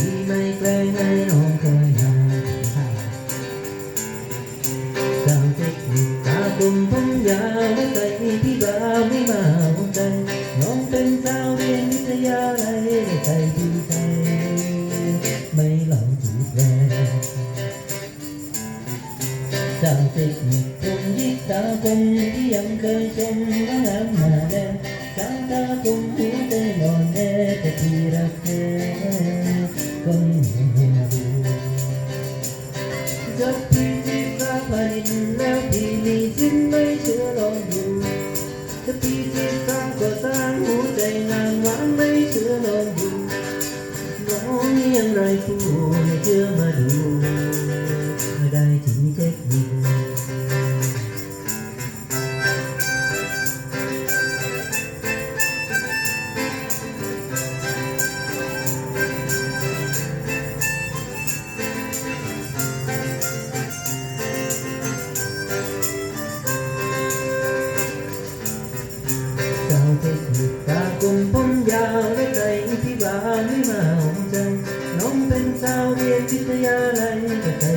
ที่ไม่แกล้งให้น้องเคยหาเจ้าเทคนิคตาคมผมยาวใจพี่บ่าวไม่มาหัวใจน้องเป็นสาวเรียนวิทยาลัยในใจพี่ใจไม่หลงจีบแรงเจ้าเทคนิคผมยิกตาคมที่ยังเคยชมว่างามมา จดที่ที่สาผลิตแล้วพี่มีสินไม่เชื่อลองดูถ้าพี่ที่สร้างก็สร้างหัวใจนางหวานไม่เชื่อลองดูน้องยังไรผู้ไม่เชื่อมาดูไม่ได้ที่แท deeply alive.